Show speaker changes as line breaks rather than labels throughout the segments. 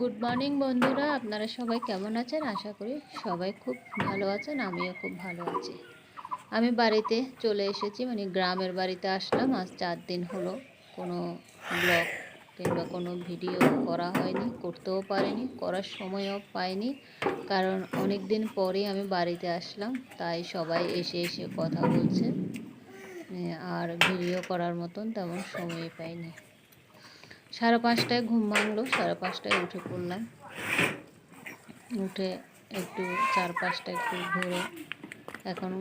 Good morning বন্ধুরা। আপনারা সবাই কেমন আছেন? আশা করি সবাই খুব ভালো আছেন, আমিও খুব ভালো আছি। আমি বাড়িতে চলে এসেছি মানে গ্রামের বাড়িতে আসলাম। আজ চার দিন হলো কোনো ব্লগ কিংবা কোনো ভিডিও করা হয়নি, করতেও পারিনি, করার সময়ও পাইনি। কারণ অনেক দিন পরে আমি বাড়িতে আসলাম, তাই সবাই এসে এসে কথা বলছে। আর ভিডিও করার মতন তেমন সময় পাইনি। সাড়ে পাঁচটায় ঘুম ভাঙলো, সাড়ে পাঁচটায় উঠে পড়লাম। উঠে একটু চার পাঁচটা একটু ঘুরে এখন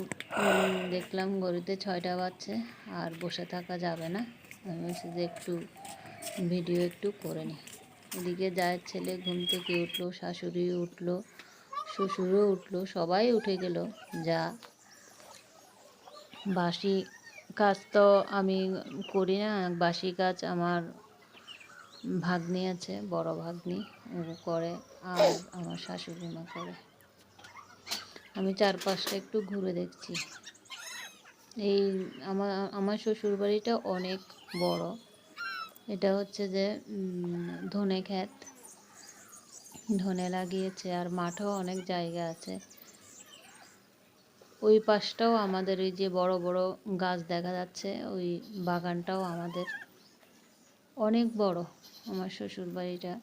দেখলাম গরুতে ছয়টা বাজছে, আর বসে থাকা যাবে না। আমি যে একটু ভিডিও একটু করে নিই। এদিকে যায় ছেলে ঘুম থেকে উঠল, শাশুড়ি উঠল, শ্বশুরও উঠল, সবাই উঠে গেল। যা বাসি কাজ তো আমি করি না, বাসি কাজ আমার ভাগ্নি আছে, বড় ভাগ্নি, ও করে আর আমার শাশুড়ি মা করে। আমি চারপাশটা একটু ঘুরে দেখছি। এই আমার আমার শ্বশুরবাড়িটা অনেক বড়। এটা হচ্ছে যে ধনে ক্ষেত। ধনে লাগিয়েছে আর মাঠও অনেক জায়গা আছে। ওই পাশটাও আমাদের ওই যে বড় বড় গাছ দেখা যাচ্ছে, ওই বাগানটাও আমাদের। অনেক বড় আমার শ্বশুর বাড়িটা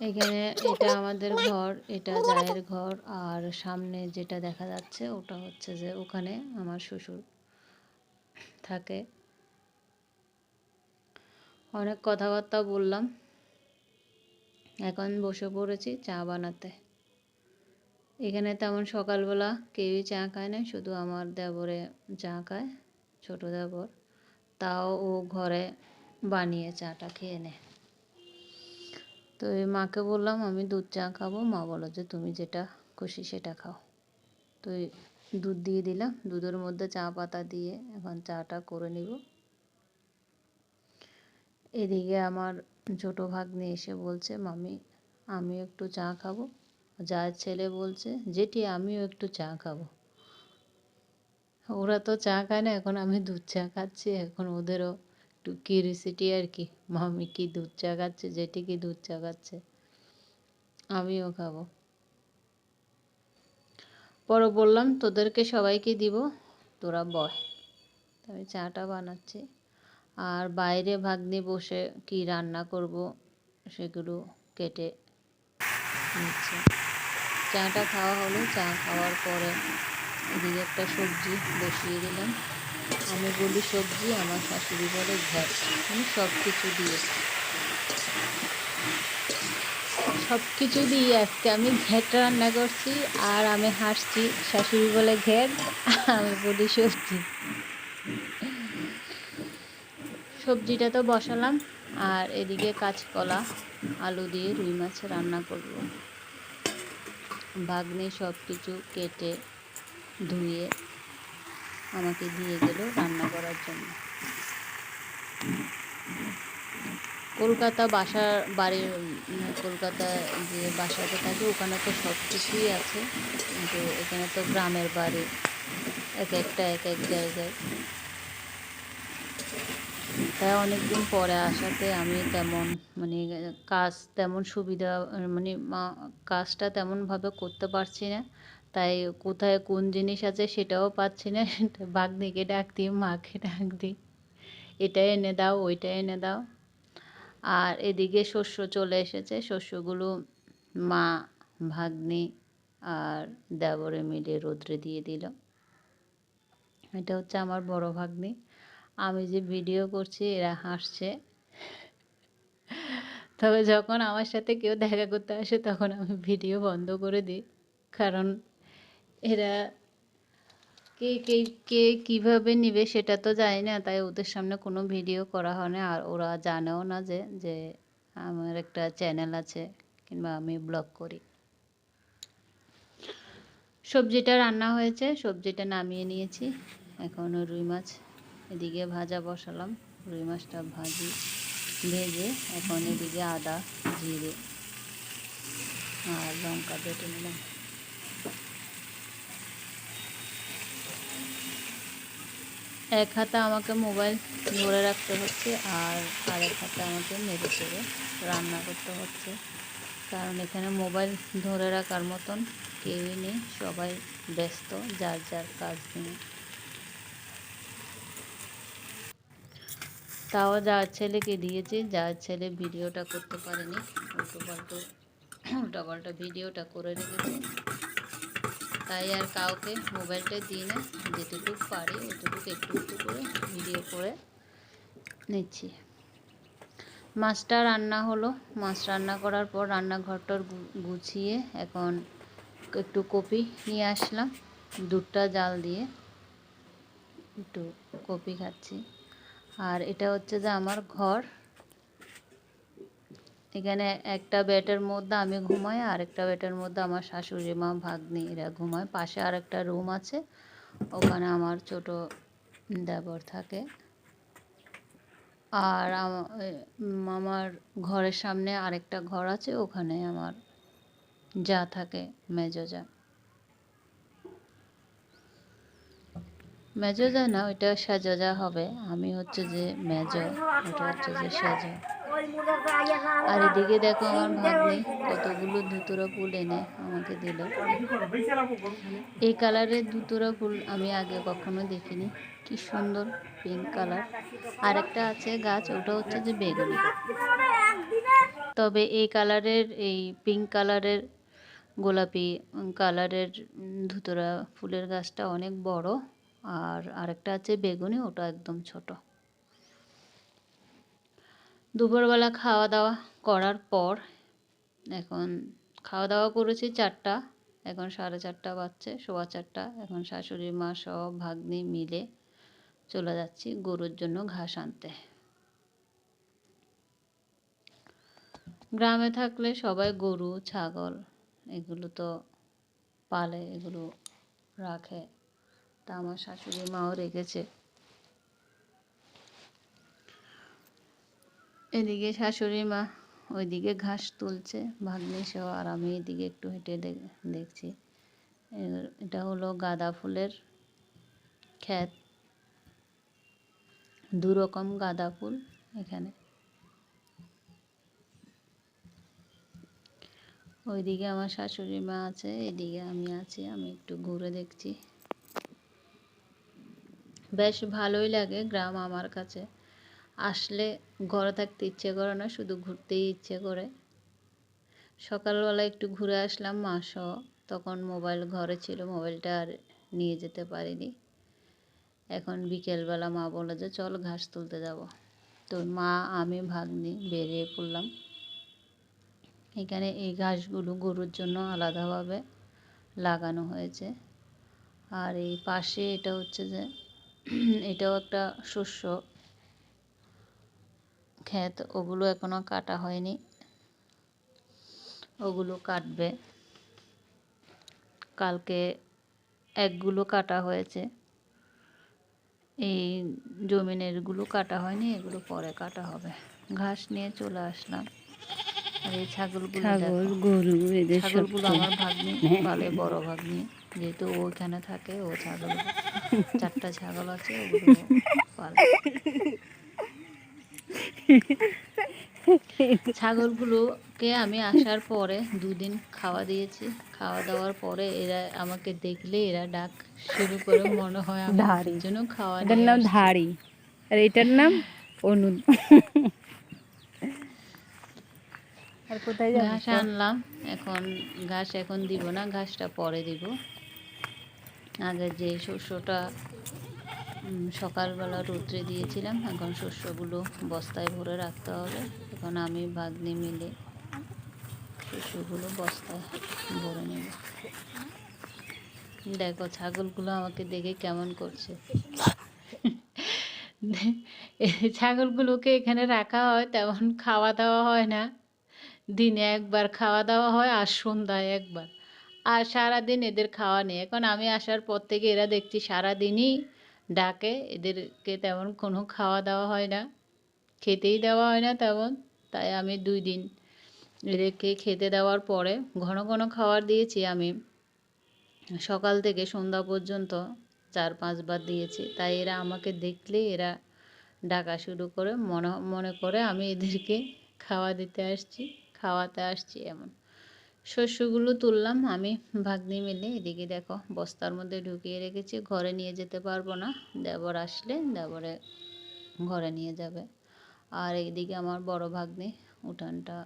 এখানে এটা আমাদের ঘর, এটা জায়ের ঘর, আর সামনে যেটা দেখা যাচ্ছে ওটা হচ্ছে যে ওখানে আমার শ্বশুর থাকে। অনেক কথাবার্তা বললাম। এখন বসে পড়েছি চা বানাতে। এখানে তেমন সকালবেলা কেউই চা খায় না শুধু আমার দেবরে চা খায়, ছোটো দেবর। তাও ও ঘরে বানিয়ে চাটা খেয়ে নেয় তো মাকে বললাম, আমি দুধ চা খাব। মা বলো যে, তুমি যেটা খুশি সেটা খাও। তো দুধ দিয়ে দিলাম। দুধের মধ্যে চা পাতা দিয়ে এখন চাটা করে নিব। এদিকে আমার ছোটো ভাগ্নে এসে বলছে, মামি আমি একটু চা খাব। যার ছেলে বলছে যেটি আমিও একটু চা খাব। ওরা তো চা খায় না, এখন আমি দুধ চা খাচ্ছি, এখন ওদেরও একটু কিউরিসিটি আর কি, মামি কি দুধ চা খাচ্ছে যেটি কি দুধ চা খাচ্ছে? আমিও খাব। পরে বললাম, তোদেরকে সবাইকে দিব, তোরা বয় আমি চাটা বানাচ্ছি। আর বাইরে ভাগ্নি বসে কি রান্না করব, সেগুলো কেটে নিচ্ছে। চাটা খাওয়া হলো, চা খাওয়ার পরে এদিকে একটা সবজি বসিয়ে দিলাম। আমি বলি, সবজি আমার শাশুড়ি বলে ঘ্যাট আমি সব কিছু দিয়ে সব কিছু দিয়ে আজকে আমি ঘ্যাট রান্না করছি আর আমি হাসছি। শাশুড়ি বলে ঘ্যাট আমি বলি, সবজি। সবজিটা তো বসালাম আর এদিকে কাঁচকলা, আলু দিয়ে রুই মাছ রান্না করব। ভাগ্নে সব কিছু কেটে ধুয়ে আমাকে দিয়ে গেল রান্না করার জন্য। কলকাতা বাসার বাড়ির কলকাতায় যে বাসাতে থাকে, ওখানে তো সব কিছুই আছে। কিন্তু এখানে তো গ্রামের বাড়ি, এক একটা, এক এক জায়গায়। তাই অনেক দিন পরে আসাতে আমি তেমন মানে কাজ তেমন সুবিধা মানে কাজটা তেমনভাবে করতে পারছি না। তাই কোথায় কোন জিনিস আছে সেটাও পাচ্ছি না। ভাগ্নিকে ডাক দিই মাকে ডাক দিই এটা এনে দাও ওইটা এনে দাও। আর এদিকে শস্য চলে এসেছে। শস্যগুলো মা, ভাগ্নি আর দেবরে মিলে রোদ্রে দিয়ে দিল। এটা হচ্ছে আমার বড় ভাগ্নি। আমি যে ভিডিও করছি, এরা হাসছে। তবে যখন আমার সাথে কেউ দেখা করতে আসে, তখন আমি ভিডিও বন্ধ করে দিই। কারণ এরা কে কে কে কীভাবে নিবে সেটা তো জানি না। তাই ওদের সামনে কোনো ভিডিও করা হয় না। আর ওরা জানেও না যে যে আমার একটা চ্যানেল আছে কিংবা আমি ব্লগ করি। সবজিটা রান্না হয়েছে। সবজিটা নামিয়ে নিয়েছি। এখন রুই মাছ এদিকে ভাজা বসালাম। রুই মাছটা ভাজি, ভেজে এখন এদিকে আদা, জিরে আর লঙ্কা বেটে নিলাম। এক হাতে আমাকে মোবাইল ধরে রাখতে হচ্ছে আর আরেক হাতে আমাকে নেড়ে চেড়ে রান্না করতে হচ্ছে। কারণ এখানে মোবাইল ধরে রাখার মতন কেউই নেই, সবাই ব্যস্ত, যার যার কাজ নিয়ে তাও যার ছেলেকে দিয়েছি, যার ছেলে ভিডিওটা করতে পারেনি, উল্টো পাল্টো উল্টো পাল্টা ভিডিওটা করে রেখেছে। তাই আর কাউকে মোবাইলটা দিই না, যেটুকু পারি ওটুকু একটু একটু করে ভিডিও করে নিচ্ছি। মাছটা রান্না হলো। মাছ রান্না করার পর রান্নাঘরটার গুছিয়ে এখন একটু কপি নিয়ে আসলাম, দুধটা জাল দিয়ে একটু কপি খাচ্ছি। আর এটা হচ্ছে যে আমার ঘর। এখানে একটা বেডের মধ্যে আমি ঘুমাই, আর একটা বেডের মধ্যে আমার শাশুড়ি মা, ভাগ্নি, এরা ঘুমায়। পাশে আর একটা রুম আছে, ওখানে আমার ছোট দেবর থাকে। আর আমার ঘরের সামনে আরেকটা ঘর আছে, ওখানে আমার যা থাকে, মেজো যা। মেজো যা না, ওইটা সাজা যা হবে। আমি হচ্ছে যে মেজো, ওটা হচ্ছে যে সাজা। আর এদিকে দেখো আমার ভাগ্নি কতগুলো ধুতরা ফুল এনে আমাকে দিল। এই কালারের ধুতরা ফুল আমি আগে কখনো দেখিনি। কি সুন্দর পিঙ্ক কালার আর একটা আছে গাছ, ওটা হচ্ছে যে বেগুনি। তবে এই কালারের, এই পিঙ্ক কালারের, গোলাপি কালারের ধুতরা ফুলের গাছটা অনেক বড়। আর আরেকটা আছে বেগুনি, ওটা একদম ছোট। দুপুরবেলা খাওয়া দাওয়া করার পর এখন খাওয়া দাওয়া করেছি চারটা, এখন সাড়ে চারটা বাজছে, সোয়া চারটা, এখন শাশুড়ি মা সব ভাগ্নি মিলে চলে যাচ্ছি গরুর জন্য ঘাস আনতে। গ্রামে থাকলে সবাই গরু, ছাগল, এগুলো তো পালে, এগুলো রাখে। তা আমার শাশুড়ি মাও রেখেছে। এদিকে শাশুড়ি মা ওইদিকে ঘাস তুলছে, ভাগ্নে সহ আর আমি এদিকে একটু হেঁটে দেখছি। এটা হলো গাঁদা ফুলের ক্ষেত। দু রকম গাঁদা ফুল এখানে। ওইদিকে আমার শাশুড়ি মা আছে, এদিকে আমি আছি, আমি একটু ঘুরে দেখছি। বেশ ভালোই লাগে গ্রাম আমার কাছে। আসলে ঘরে থাকতে ইচ্ছে করে না, শুধু ঘুরতেই ইচ্ছে করে। সকালবেলা একটু ঘুরে আসলাম মাসও তখন মোবাইল ঘরে ছিল, মোবাইলটা আর নিয়ে যেতে পারিনি। এখন বিকেলবেলা মা বলে যে, চল ঘাস তুলতে যাব। তো মা, আমি, ভাগ্নি বেরিয়ে পড়লাম। এখানে এই ঘাসগুলো গরুর জন্য আলাদাভাবে লাগানো হয়েছে। আর এই পাশে এটা হচ্ছে যে, এটাও একটা শস্য। ক্ষেত ওগুলো এখনও কাটা হয়নি। ওগুলো কাটবে। কালকে একগুলো কাটা হয়েছে। এই জমিনেরগুলো কাটা হয়নি এগুলো পরে কাটা হবে। ঘাস নিয়ে চলে আসলাম। আর এই ছাগলগুলো ছাগল গরু এদের ছাগলগুলো আমার ভাগ্নি পালে বড় ভাগ্নি। যেহেতু ওখানে থাকে ও ছাগল চারটা ছাগল আছে ওগুলো পালে ছাগলগুলোকে আমি আসার পরে দুদিন খাওয়া দিয়েছি। খাওয়া দাওয়ার পরে এরা আমাকে দেখলে এরা ডাক শুরু করে মনে হয় ধাড়ি। জন্য খাওয়া
এটার নাম ধাড়ি। আর এটার নাম অনু।
আর কোথায় ঘাস আনলাম। এখন ঘাস এখন দিব না ঘাসটা পরে দিব। আগে যে শস্যটা সকালবেলা রৌদ্রে দিয়েছিলাম। এখন শস্যগুলো বস্তায় ভরে রাখতে হবে। এখন আমি ভাগ্নি মিলে শস্যগুলো বস্তায় ভরে নেব। দেখো, ছাগলগুলো আমাকে দেখে কেমন করছে। ছাগলগুলোকে এখানে রাখা হয়, তেমন খাওয়া দাওয়া হয় না। দিনে একবার খাওয়া দাওয়া হয় আর সন্ধ্যায় একবার। আর সারাদিন এদের খাওয়া নেই। এখন আমি আসার পর থেকে এরা দেখছি সারাদিনই ডাকে, এদেরকে তেমন কোনো খাওয়া দাওয়া হয় না। খেতেই দেওয়া হয় না তেমন, তাই আমি দুই দিন এদেরকে খেতে দেওয়ার পরে ঘন ঘন খাবার দিয়েছি আমি। সকাল থেকে সন্ধ্যা পর্যন্ত চার পাঁচবার দিয়েছি, তাই এরা আমাকে দেখলে এরা ডাকা শুরু করে মনে মনে করে আমি এদেরকে খাওয়া দিতে আসছি, খাওয়াতে আসছি এমন। শস্যগুলো তুললাম, আমি ভাগ্নি মিলে। এদিকে দেখো, বস্তার মধ্যে ঢুকিয়ে রেখেছি, ঘরে নিয়ে যেতে পারব না। দেবর আসলে দেবরে ঘরে নিয়ে যাবে। আর এইদিকে আমার বড় ভাগ্নি উঠানটা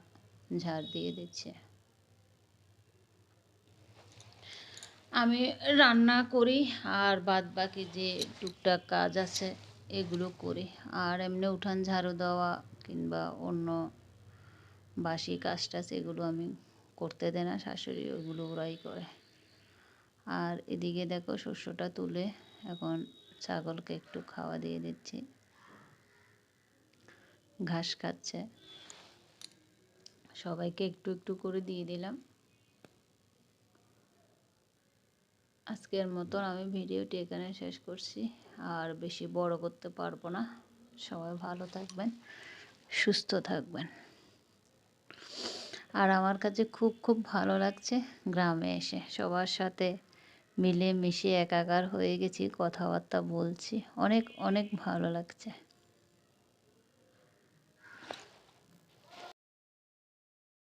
ঝাড় দিয়ে দিচ্ছে। আমি রান্না করি আর বাদ বাকি যে টুকটাক কাজ আছে, এগুলো করি। আর এমনি উঠান ঝাড়ু দেওয়া কিংবা অন্য বাসি কাজ টাজ এগুলো আমি করতে দেয় না, শাশুড়ি ওগুলো ওরাই করে। আর এদিকে দেখো শস্যটা তুলে এখন ছাগলকে একটু খাওয়া দিয়ে দিচ্ছি। ঘাস খাচ্ছে। সবাইকে একটু একটু করে দিয়ে দিলাম। আজকের মতন আমি ভিডিওটি এখানে শেষ করছি। আর বেশি বড় করতে পারব না। সবাই ভালো থাকবেন, সুস্থ থাকবেন। আর আমার কাছে খুব খুব ভালো লাগছে গ্রামে এসে। সবার সাথে মিলে মিশে একাকার হয়ে গেছি, কথাবার্তা বলছি, অনেক অনেক ভালো লাগছে।